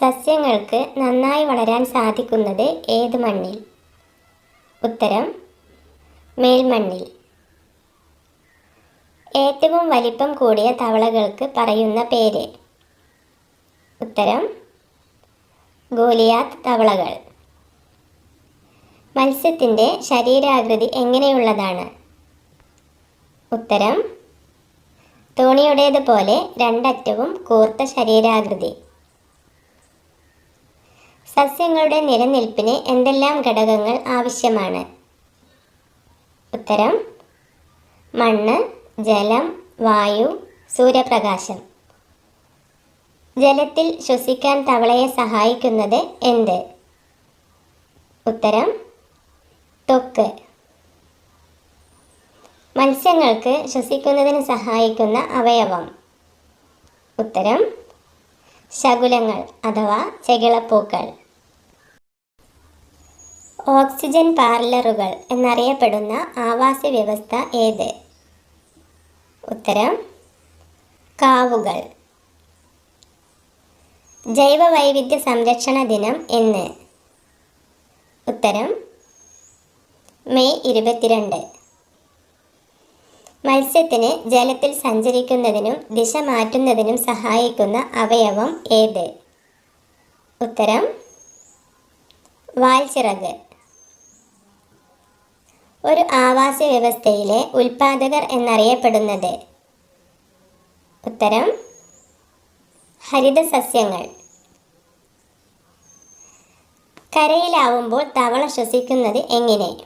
സസ്യങ്ങൾക്ക് നന്നായി വളരാൻ സാധിക്കുന്നത് ഏത് മണ്ണിൽ? ഉത്തരം മേൽമണ്ണിൽ. ഏറ്റവും വലിപ്പം കൂടിയ തവളകൾക്ക് പറയുന്ന പേര്. ഉത്തരം ഗോലിയാത്ത് തവളകൾ. മത്സ്യത്തിന്റെ ശരീരാകൃതി എങ്ങനെയുള്ളതാണ്? ഉത്തരം തോണിയുടേതുപോലെ രണ്ടറ്റവും കൂർത്ത ശരീരാകൃതി. സസ്യങ്ങളുടെ നിലനിൽപ്പിന് എന്തെല്ലാം ഘടകങ്ങൾ ആവശ്യമാണ്? ഉത്തരം മണ്ണ് ജലം വായു സൂര്യപ്രകാശം. ജലത്തിൽ ശ്വസിക്കാൻ തവളയെ സഹായിക്കുന്നത് എന്ത്? ഉത്തരം തൊക്ക് മത്സ്യങ്ങൾക്ക് ശ്വസിക്കുന്നതിന് സഹായിക്കുന്ന അവയവം. ഉത്തരം ശകുലങ്ങൾ അഥവാ ചെകിളപ്പൂക്കൾ. ഓക്സിജൻ പാർലറുകൾ എന്നറിയപ്പെടുന്ന ആവാസ വ്യവസ്ഥ ഏത്? ഉത്തരം കാവുകൾ. ജൈവ വൈവിധ്യ സംരക്ഷണ ദിനം എന്ന്. ഉത്തരം മെയ് ഇരുപത്തിരണ്ട്. മത്സ്യത്തിന് ജലത്തിൽ സഞ്ചരിക്കുന്നതിനും ദിശ മാറ്റുന്നതിനും സഹായിക്കുന്ന അവയവം ഏത്? ഉത്തരം വാൽച്ചിറക്. ഒരു ആവാസ വ്യവസ്ഥയിലെ ഉൽപാദകർ എന്നറിയപ്പെടുന്നത്. ഉത്തരം ഹരിതസസ്യങ്ങൾ. കരയിലാവുമ്പോൾ തവള ശ്വസിക്കുന്നത് എങ്ങനെ?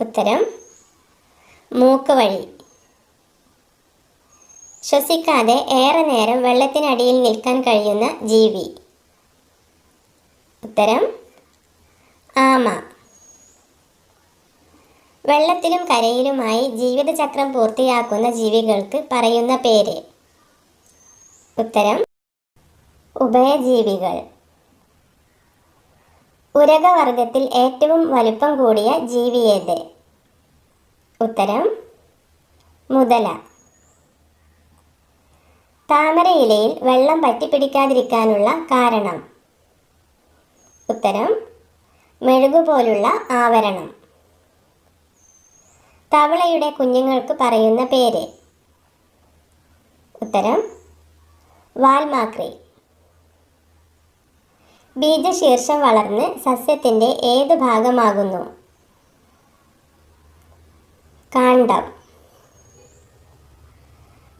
ഉത്തരം മൂക്ക് വഴി ശ്വസിക്കാതെ ഏറെ നേരം വെള്ളത്തിനടിയിൽ നിൽക്കാൻ കഴിയുന്ന ജീവി. ഉത്തരം ആമ. വെള്ളത്തിലും കരയിലുമായി ജീവിതചക്രം പൂർത്തിയാക്കുന്ന ജീവികൾക്ക് പറയുന്ന പേര്. ഉത്തരം ഉഭയജീവികൾ. ഉരകവർഗത്തിൽ ഏറ്റവും വലുപ്പം കൂടിയ ജീവി ഏത്? ഉത്തരം മുതല. താമരയിലയിൽ വെള്ളം പറ്റിപ്പിടിക്കാതിരിക്കാനുള്ള കാരണം. ഉത്തരം മെഴുകുപോലുള്ള ആവരണം. തവളയുടെ കുഞ്ഞുങ്ങൾക്ക് പറയുന്ന പേര്. ഉത്തരം വാൽമാക്രി. ബീജശീർഷം വളർന്ന് സസ്യത്തിന്റെ ഏത് ഭാഗമാകുന്നു? കാണ്ഡം.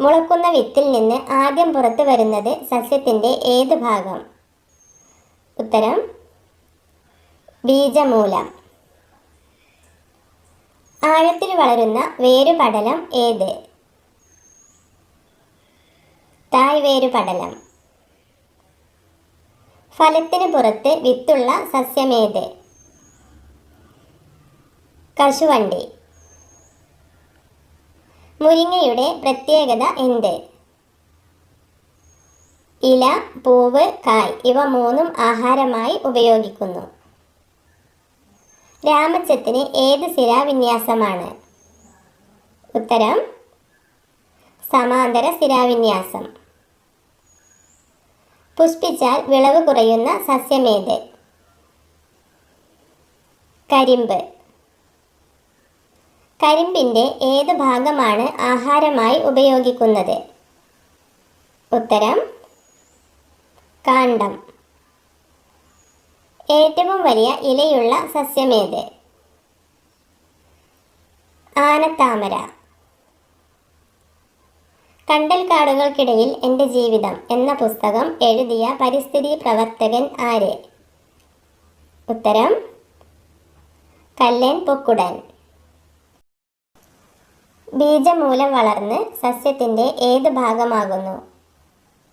മുളക്കുന്ന വിത്തിൽ നിന്ന് ആദ്യം പുറത്തു വരുന്നത് സസ്യത്തിന്റെ ഏത് ഭാഗം? ഉത്തരം ബീജമൂലം. ആഴത്തിൽ വളരുന്ന വേരുപടലം ഏത്? തായ്വേരുപടലം ഫലത്തിന് പുറത്ത് വിത്തുള്ള സസ്യമേത് കശുവണ്ടി. മുരിങ്ങയുടെ പ്രത്യേകത എന്ത്? ഇല പൂവ് കായ് ഇവ മൂന്നും ആഹാരമായി ഉപയോഗിക്കുന്നു. രാമച്ചത്തിന് ഏത് സ്ഥിരാവിന്യാസമാണ്? ഉത്തരം സമാന്തര സ്ഥിരാവിന്യാസം. പുഷ്പിച്ചാൽ വിളവ് കുറയുന്ന സസ്യമേത്? കരിമ്പ്. കരിമ്പിന്റെ ഏത് ഭാഗമാണ് ആഹാരമായി ഉപയോഗിക്കുന്നത്? ഉത്തരം കാണ്ടം ഏറ്റവും വലിയ ഇലയുള്ള സസ്യമേത്? ആനത്താമര. കണ്ടൽക്കാടുകൾക്കിടയിൽ എന്റെ ജീവിതം എന്ന പുസ്തകം എഴുതിയ പരിസ്ഥിതി പ്രവർത്തകൻ ആര്? ഉത്തരം കല്ലൻ പൊക്കുടൻ. ബീജമൂലം വളർന്ന് സസ്യത്തിന്റെ ഏത് ഭാഗമാകുന്നു?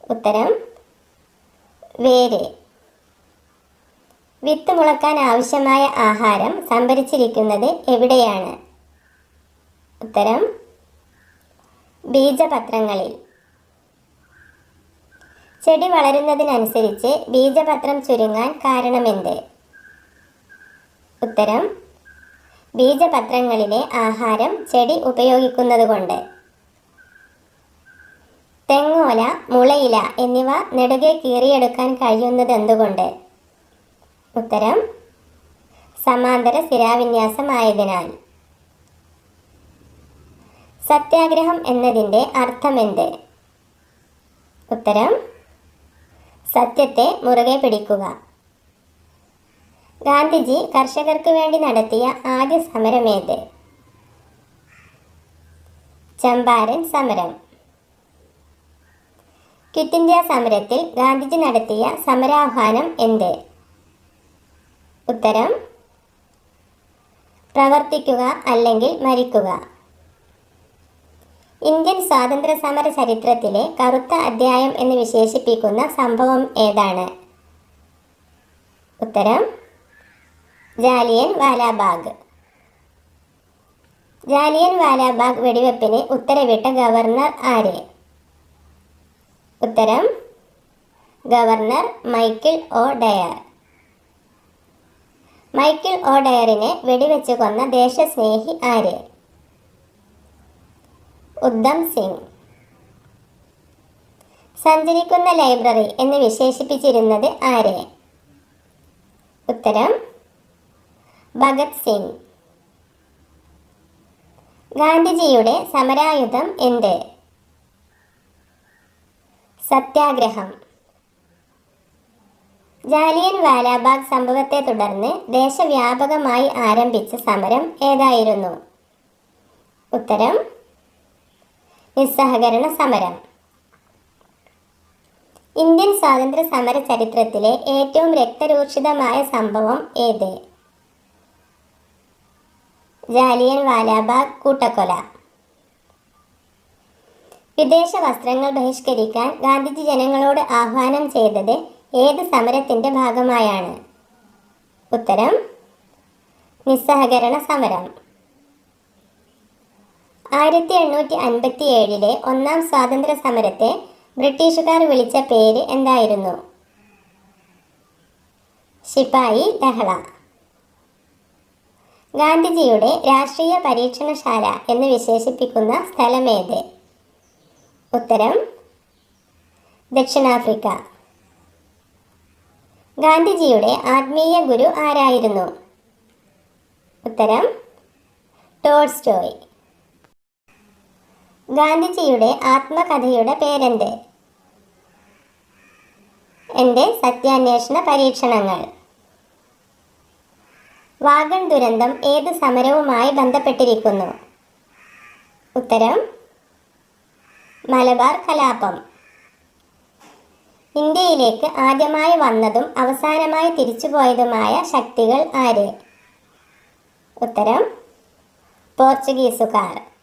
ഉത്തരം വേര്. വിത്ത് മുളക്കാൻ ആവശ്യമായ ആഹാരം സംഭരിച്ചിരിക്കുന്നത് എവിടെയാണ്? ഉത്തരം ബീജപത്രങ്ങളിൽ. ചെടി വളരുന്നതിനനുസരിച്ച് ബീജപത്രം ചുരുങ്ങാൻ കാരണമെന്ത്? ഉത്തരം ബീജപത്രങ്ങളിലെ ആഹാരം ചെടി ഉപയോഗിക്കുന്നതുകൊണ്ട്. തെങ്ങോല മുളയില എന്നിവ നെടുകെ കീറിയെടുക്കാൻ കഴിയുന്നത് എന്തുകൊണ്ട് ഉത്തരം സമാന്തര സ്ഥിരാവിന്യാസമായതിനാൽ. സത്യാഗ്രഹം എന്നതിന്റെ അർത്ഥമെന്ത്? ഉത്തരം സത്യത്തെ മുറുകെ പിടിക്കുക. ഗാന്ധിജി കർഷകർക്ക് വേണ്ടി നടത്തിയ ആദ്യ സമരമേത് ചമ്പാരൻ സമരം. ക്വിറ്റ് ഇന്ത്യ സമരത്തിൽ ഗാന്ധിജി നടത്തിയ സമരാഹ്വാനം എന്ത്? ഉത്തരം പ്രവർത്തിക്കുക അല്ലെങ്കിൽ മരിക്കുക. ഇന്ത്യൻ സ്വാതന്ത്ര്യ സമര ചരിത്രത്തിലെ കറുത്ത അധ്യായം എന്ന് വിശേഷിപ്പിക്കുന്ന സംഭവം ഏതാണ്? ഉത്തരം ജാലിയൻ വാലാബാഗ്. ജാലിയൻ വാലാബാഗ് വെടിവെപ്പിന് ഉത്തരവിട്ട ഗവർണർ ആര്? ഉത്തരം governor Michael O Dyer. Michael O ഡയറിനെ വെടിവെച്ച് കൊന്ന ദേശസ്നേഹി ആര്? ഉദ്ധം സിംഗ്. സഞ്ചരിക്കുന്ന ലൈബ്രറി എന്ന് വിശേഷിപ്പിച്ചിരുന്നത് ആര്? ഉത്തരം ഭഗത് സിംഗ്. ഗാന്ധിജിയുടെ സമരായുധം എന്ത്? സത്യാഗ്രഹം. ജാലിയൻ വാലാബാഗ് സംഭവത്തെ തുടർന്ന് ദേശവ്യാപകമായി ആരംഭിച്ച സമരം ഏതായിരുന്നു? ഉത്തരം നിസ്സഹകരണ സമരം. ഇന്ത്യൻ സ്വാതന്ത്ര്യ സമര ചരിത്രത്തിലെ ഏറ്റവും രക്തരൂക്ഷിതമായ സംഭവം ഏത്? ജാലിയൻ വാലാബാഗ് കൂട്ടക്കൊല. വിദേശ വസ്ത്രങ്ങൾ ബഹിഷ്കരിക്കാൻ ഗാന്ധിജി ജനങ്ങളോട് ആഹ്വാനം ചെയ്തത് ഏത് സമരത്തിന്റെ ഭാഗമായാണ്? ഉത്തരം നിസ്സഹകരണ സമരം. ആയിരത്തി എണ്ണൂറ്റി അൻപത്തി ഏഴിലെ ഒന്നാം സ്വാതന്ത്ര്യ സമരത്തെ ബ്രിട്ടീഷുകാർ വിളിച്ച പേര് എന്തായിരുന്നു? ശിപായി ലഹള. ഗാന്ധിജിയുടെ രാഷ്ട്രീയ പരീക്ഷണശാല എന്ന് വിശേഷിപ്പിക്കുന്ന സ്ഥലമേത്? ഉത്തരം ദക്ഷിണാഫ്രിക്ക. ഗാന്ധിജിയുടെ ആത്മീയ ഗുരു ആരായിരുന്നു? ഉത്തരം ടോൾസ്റ്റോയ്. ഗാന്ധിജിയുടെ ആത്മകഥയുടെ പേരെന്ത്? എന്റെ സത്യാന്വേഷണ പരീക്ഷണങ്ങൾ. വാഗൺ ദുരന്തം ഏത് സമരവുമായി ബന്ധപ്പെട്ടിരിക്കുന്നു? ഉത്തരം മലബാർ കലാപം. ഇന്ത്യയിലേക്ക് ആദ്യമായി വന്നതും അവസാനമായി തിരിച്ചുപോയതുമായ ശക്തികൾ ആര്? ഉത്തരം പോർച്ചുഗീസുകാർ.